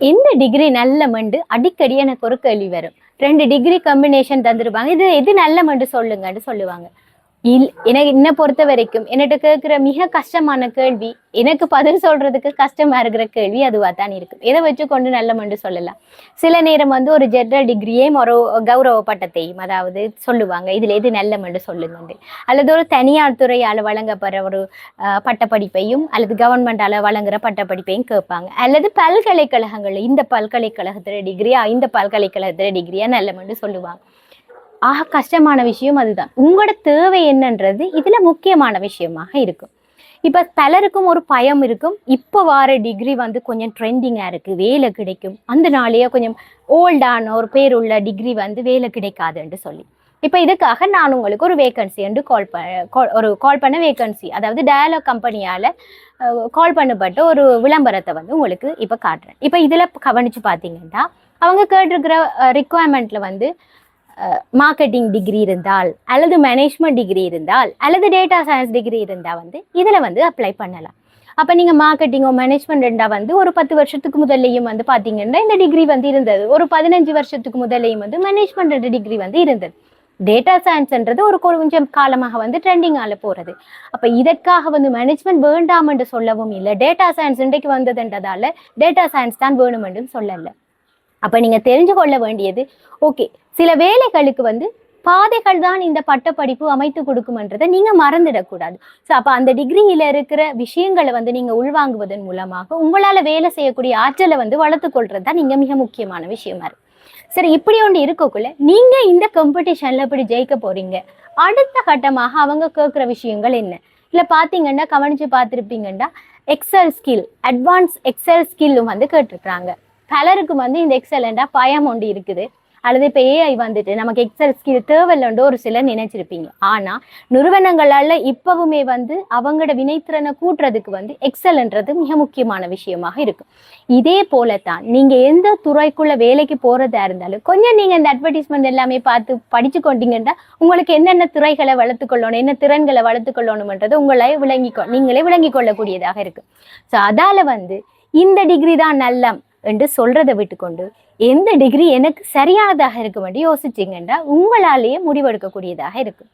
இந்த டிகிரி நல்ல மண்டு அடிக்கடி எனக்கு ஒரு கேள்வி வரும். ரெண்டு டிகிரி காம்பினேஷன் தந்துருப்பாங்க. இது எது நல்ல மண்டு சொல்லுங்கன்னு சொல்லுவாங்க. இல் எனக்கு என்னை பொறுத்த வரைக்கும் என்கிட்ட கேட்குற மிக கஷ்டமான கேள்வி எனக்கு பதில் சொல்றதுக்கு கஷ்டமா இருக்கிற கேள்வி அதுவாக தான் இருக்கும். இதை வச்சு கொண்டு நல்ல மண்டு சொல்லலாம்? சில நேரம் வந்து ஒரு ஜெனரல் டிகிரியையும் ஒரு கௌரவ பட்டத்தையும் அதாவது சொல்லுவாங்க. இதுல எது நல்ல மண்டு சொல்லுங்க அல்லது ஒரு தனியார் துறையால் வழங்கப்படுற ஒரு பட்டப்படிப்பையும் அல்லது கவர்மெண்டால வழங்குற பட்டப்படிப்பையும் கேட்பாங்க. அல்லது பல்கலைக்கழகங்கள் இந்த பல்கலைக்கழகத்துல டிகிரியா இந்த பல்கலைக்கழகத்துல டிகிரியா நல்ல மண்டு சொல்லுவாங்க. ஆக கஷ்டமான விஷயம் அதுதான். உங்களோட தேவை என்னன்றது இதில் முக்கியமான விஷயமாக இருக்கும். இப்போ பலருக்கும் ஒரு பயம் இருக்கும். இப்போ வார டிகிரி வந்து கொஞ்சம் ட்ரெண்டிங்காக இருக்குது வேலை கிடைக்கும். அந்த நாளையே கொஞ்சம் ஓல்டான ஒரு பேர் உள்ள டிகிரி வந்து வேலை கிடைக்காதுன்னு சொல்லி. இப்போ இதுக்காக நான் உங்களுக்கு ஒரு வேகன்சி என்று கால் ப ஒரு கால் பண்ண வேகன்சி அதாவது டயலாக் கம்பெனியால் கால் பண்ணப்பட்ட ஒரு விளம்பரத்தை வந்து உங்களுக்கு இப்போ காட்டுறேன். இப்போ இதில் கவனித்து பார்த்தீங்கன்னா அவங்க கேட்டிருக்கிற ரிக்குவயர்மெண்ட்டில் வந்து மார்க்கெட்டிங் டிகிரி இருந்தால் அல்லது மேனேஜ்மெண்ட் டிகிரி இருந்தால் அல்லது டேட்டா சயின்ஸ் டிகிரி இருந்தால் வந்து இதில் வந்து அப்ளை பண்ணலாம். அப்போ நீங்கள் மார்க்கெட்டிங்கோ மேனேஜ்மெண்ட் இருந்தால் வந்து ஒரு பத்து வருஷத்துக்கு முதல்லையும் வந்து பார்த்தீங்கன்னா இந்த டிகிரி வந்து இருந்தது. ஒரு பதினஞ்சு வருஷத்துக்கு முதல்லையும் வந்து மேனேஜ்மெண்ட் டிகிரி வந்து இருந்தது. டேட்டா சயின்ஸ்ன்றது ஒரு கொஞ்சம் காலமாக வந்து ட்ரெண்டிங்கால போகிறது அப்போ இதற்காக வந்து மேனேஜ்மெண்ட் வேண்டாம் என்று சொல்லவும் இல்லை. டேட்டா சயின்ஸ் இன்றைக்கு வந்ததுன்றதால டேட்டா சயின்ஸ் தான் வேணும் என்றும் சொல்லலை. அப்போ நீங்கள் தெரிஞ்சு கொள்ள வேண்டியது. ஓகே சில வேலைகளுக்கு வந்து பாதைகள் தான் இந்த பட்டப்படிப்பு அமைத்து கொடுக்கும்ன்றதை நீங்க மறந்துடக்கூடாது. ஸோ அப்போ அந்த டிகிரியில இருக்கிற விஷயங்களை வந்து நீங்க உள்வாங்குவதன் மூலமாக உங்களால வேலை செய்யக்கூடிய ஆற்றலை வந்து வளர்த்து கொள்றது தான் நீங்க மிக முக்கியமான விஷயமா இருக்கு. சரி இப்படி ஒன்று இருக்கக்குள்ள நீங்க இந்த காம்படிஷன்ல இப்படி ஜெயிக்க போறீங்க? அடுத்த கட்டமாக அவங்க கேட்குற விஷயங்கள் என்ன? இல்லை பார்த்தீங்கன்னா கவனிச்சு பார்த்துருப்பீங்கன்னா எக்ஸல் ஸ்கில் அட்வான்ஸ் எக்ஸல் ஸ்கில்லும் வந்து கேட்டிருக்கிறாங்க. பலருக்கு வந்து இந்த எக்ஸலண்டா பயம் ஒன்று இருக்குது. அல்லது இப்போ ஏஐ வந்துட்டு நமக்கு எக்ஸல் ஸ்கில் தேவையில்லைன்னு ஒரு சிலர் நினைச்சிருப்பீங்க. ஆனால் நிறுவனங்களால் இப்பவுமே வந்து அவங்களோட வினைத்திறனை கூட்டுறதுக்கு வந்து எக்ஸல்ன்றது மிக முக்கியமான விஷயமாக இருக்கும். இதே போலத்தான் நீங்கள் எந்த துறைக்குள்ள வேலைக்கு போகிறதா இருந்தாலும் கொஞ்சம் நீங்கள் இந்த அட்வர்டைஸ்மெண்ட் எல்லாமே பார்த்து படிச்சு கொண்டீங்கன்னா உங்களுக்கு என்னென்ன துறைகளை வளர்த்துக்கொள்ளணும் என்ன திறன்களை வளர்த்துக்கொள்ளணும்ன்றது உங்களை விளங்கிக்கோ நீங்களே விளங்கி கொள்ளக்கூடியதாக இருக்கு ஸோ அதால வந்து இந்த டிகிரி தான் நல்லம். என்று சொல்றதை விட்டுக்கொண்டு எந்த டிகிரி எனக்கு சரியானதாக இருக்கும் என்று யோசிச்சிங்கன்னா உங்களாலேயே முடிவெடுக்கக்கூடியதாக இருக்கும்